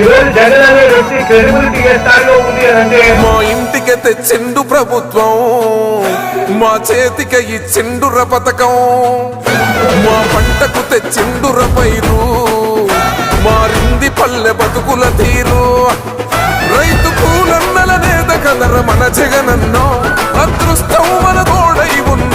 ఈరోజు జగన్ అనే వ్యక్తి క్రెడిబిలిటీ ఏ స్థాయిలో ఉంది అని అంటే మా ఇంటికి తెచ్చిండు ప్రభుత్వం మా చేతికి ఇచ్చిండుర పథకం మా పంటకు తెచ్చిండుర పైరు మారింది పల్లె బతుకుల తీరు. రైతు కూలన్నల నేత కదర మన జగనన్నో అదృష్టం మన తోడై ఉన్న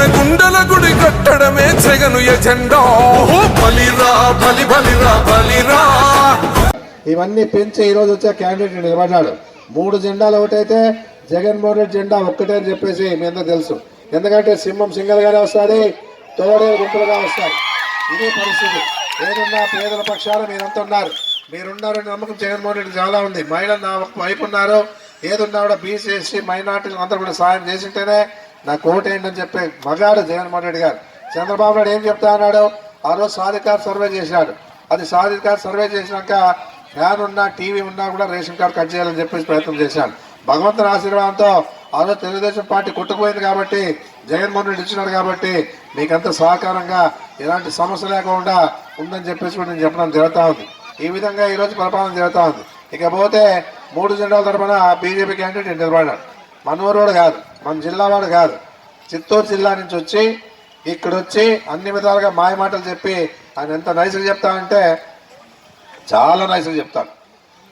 జనగుండల గుడి కట్టడమే జగను ఎజెండా. బలిరా బలి బలిరా బలిరా. ఇవన్నీ పెంచి ఈ రోజు వచ్చే క్యాండిడేట్ నిలబడ్డాడు. మూడు జెండాలు ఒకటైతే జగన్మోహన్ రెడ్డి జెండా ఒక్కటే అని చెప్పేసి మీ అందరూ తెలుసు. ఎందుకంటే సింహం సింగల్ వస్తుంది తోడే గుంపులుగా వస్తాయి. ఇదే పరిస్థితి. ఏదన్నా పేదల పక్షాలు మీరంతా ఉన్నారు. మీరున్నారని నమ్మకం జగన్మోహన్ రెడ్డి చాలా ఉంది. మహిళలు నా వైపు ఉన్నారు. ఏదున్నా కూడా బీసీ ఎస్సీ మైనార్టీలు అందరూ కూడా సాయం చేసింటేనే నా కోట ఏంటని చెప్పే మగాడు జగన్మోహన్ రెడ్డి గారు. చంద్రబాబు నాయుడు ఏం చెప్తా అన్నాడు ఆ రోజు సాధికార్ సర్వే చేశాడు. అది సాధికార్ సర్వే చేసినాక ఫ్యాన్ ఉన్నా టీవీ ఉన్నా కూడా రేషన్ కార్డు కట్ చేయాలని చెప్పేసి ప్రయత్నం చేశాడు. భగవంతుని ఆశీర్వాదంతో ఆ రోజు తెలుగుదేశం పార్టీ కొట్టుకుపోయింది కాబట్టి జగన్మోహన్ రెడ్డి ఇచ్చినాడు కాబట్టి మీకంత సహకారంగా ఎలాంటి సమస్య లేకుండా ఉందని చెప్పేసి కూడా నేను చెప్పడం జరుగుతూ ఉంది. ఈ విధంగా ఈరోజు పరిపాలన జరుగుతూ ఉంది. ఇకపోతే మూడు జెండాల తరఫున బీజేపీ క్యాండిడేట్ నిలబడ్డాడు. మనూరోడు కాదు. మన జిల్లా వాడు కాదు. చిత్తూరు జిల్లా నుంచి వచ్చి ఇక్కడ వచ్చి అన్ని విధాలుగా మాయ మాటలు చెప్పి ఆయన ఎంత నైస్గా చెప్తానంటే చాలా నైస్గా చెప్తాడు.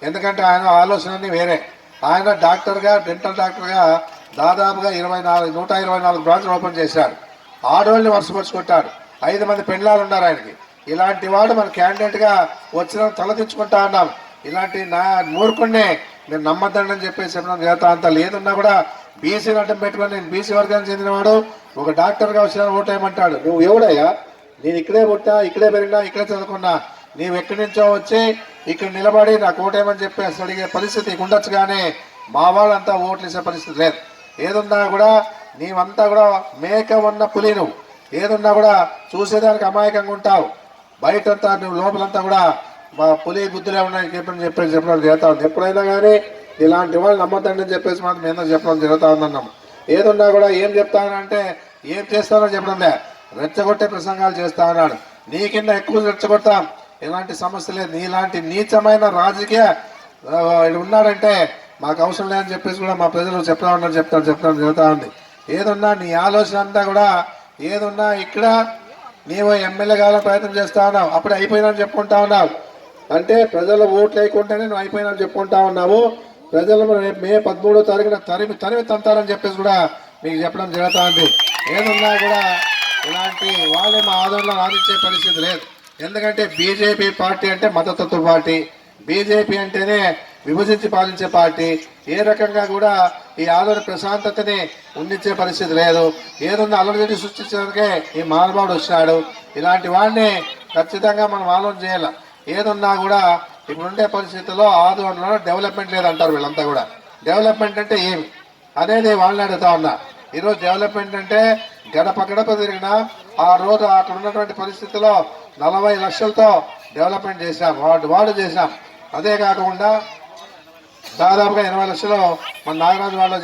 ఎందుకంటే ఆయన ఆలోచనని వేరే. ఆయన డాక్టర్గా డెంటల్ డాక్టర్గా దాదాపుగా ఇరవై నాలుగు నూట ఇరవై నాలుగు బ్రాంచ్లు ఓపెన్ చేశాడు. ఆడవాళ్ళని వరుసపరుచుకుంటాడు ఐదు మంది పెళ్ళాలు ఉన్నారు ఆయనకి. ఇలాంటి వాడు మన క్యాండిడేట్గా వచ్చిన తలదించుకుంటా ఉన్నాం. ఇలాంటి నా మూర్ఖుణ్ణే నేను నమ్మద్దండి అని చెప్పేసి చెప్పడం చేస్తా అంత లేదున్నా కూడా బీసీని అడ్డం పెట్టుకొని నేను బీసీ వర్గానికి చెందినవాడు ఒక డాక్టర్గా వచ్చిన ఓటేయమంటాడు నువ్వు ఎవడయ్యా? నేను ఇక్కడే పుట్టా ఇక్కడే పెరిగినా ఇక్కడే చదువుకున్నా. నీవు ఎక్కడి నుంచో వచ్చి ఇక్కడ నిలబడి నాకు ఓటేయమని చెప్పేసి అడిగే పరిస్థితి ఉండొచ్చు కానీ మా వాళ్ళంతా ఓట్లు వేసే పరిస్థితి లేదు. ఏదున్నా కూడా నీవంతా కూడా మేక ఉన్న పులి నువ్వు. ఏదున్నా కూడా చూసేదానికి అమాయకంగా ఉంటావు. బయటంతా నువ్వు లోపలంతా కూడా మా పులి బుద్ధులే ఉన్నాయని చెప్పని చెప్పేసి చెప్పడం చేస్తావు ఎప్పుడైనా కానీ ఇలాంటి వాళ్ళు నమ్మద్దండి అని చెప్పేసి మాత్రం ఏందో చెప్పడం జరుగుతూ ఉందన్నాం. ఏదున్నా కూడా ఏం చెప్తానంటే ఏం చేస్తానో చెప్పడంలే రెచ్చగొట్టే ప్రసంగాలు చేస్తా ఉన్నాడు నీ కింద ఎక్కువ రెచ్చగొడతాం. ఎలాంటి సమస్య లేదు. నీలాంటి నీచమైన రాజకీయ ఉన్నాడంటే మాకు అవసరం లేదని చెప్పేసి కూడా మా ప్రజలు చెప్తా ఉన్నారు చెప్తాను చెప్తాను జరుగుతూ ఉంది. ఏదున్నా నీ ఆలోచన అంతా కూడా ఏదున్నా ఇక్కడ నీవు ఎమ్మెల్యే కావాలని ప్రయత్నం చేస్తా ఉన్నావు. అప్పుడే అయిపోయినా చెప్పుకుంటా ఉన్నావు. అంటే ప్రజల ఓట్లు వేయకుండానే నువ్వు అయిపోయినా చెప్పుకుంటా ఉన్నావు. ప్రజలు మే పదమూడో తారీఖున తరిమి తరిమి తంతారని చెప్పేసి కూడా మీకు చెప్పడం జరుగుతా ఉంది. ఏదున్నా కూడా ఇలాంటి వాళ్ళే మా ఆదరణలో రాణించే పరిస్థితి లేదు. ఎందుకంటే బీజేపీ పార్టీ అంటే మతతత్వ పార్టీ. బీజేపీ అంటేనే విభజించి పాలించే పార్టీ. ఏ రకంగా కూడా ఈ ఆదరణ ప్రశాంతతని ఉండించే పరిస్థితి లేదు. ఏదన్నా అల్లరి సృష్టించడానికే ఈ మానవాడు వచ్చినాడు. ఇలాంటి వాడిని ఖచ్చితంగా మనం ఆలోచన చేయాలి. ఏదున్నా కూడా ఇప్పుడుండే పరిస్థితుల్లో ఆందోళనలో డెవలప్మెంట్ లేదంటారు వీళ్ళంతా కూడా. డెవలప్మెంట్ అంటే ఏమి? అనేది వాళ్ళని అడుగుతా ఉన్నా. ఈరోజు డెవలప్మెంట్ అంటే గడప గడప తిరిగిన ఆ రోజు అక్కడ ఉన్నటువంటి పరిస్థితుల్లో నలభై లక్షలతో డెవలప్మెంట్ చేశాం. వాడు వాడు చేశాం. అదే కాకుండా దాదాపుగా ఎనభై లక్షలు మన నాగరాజు వాళ్ళు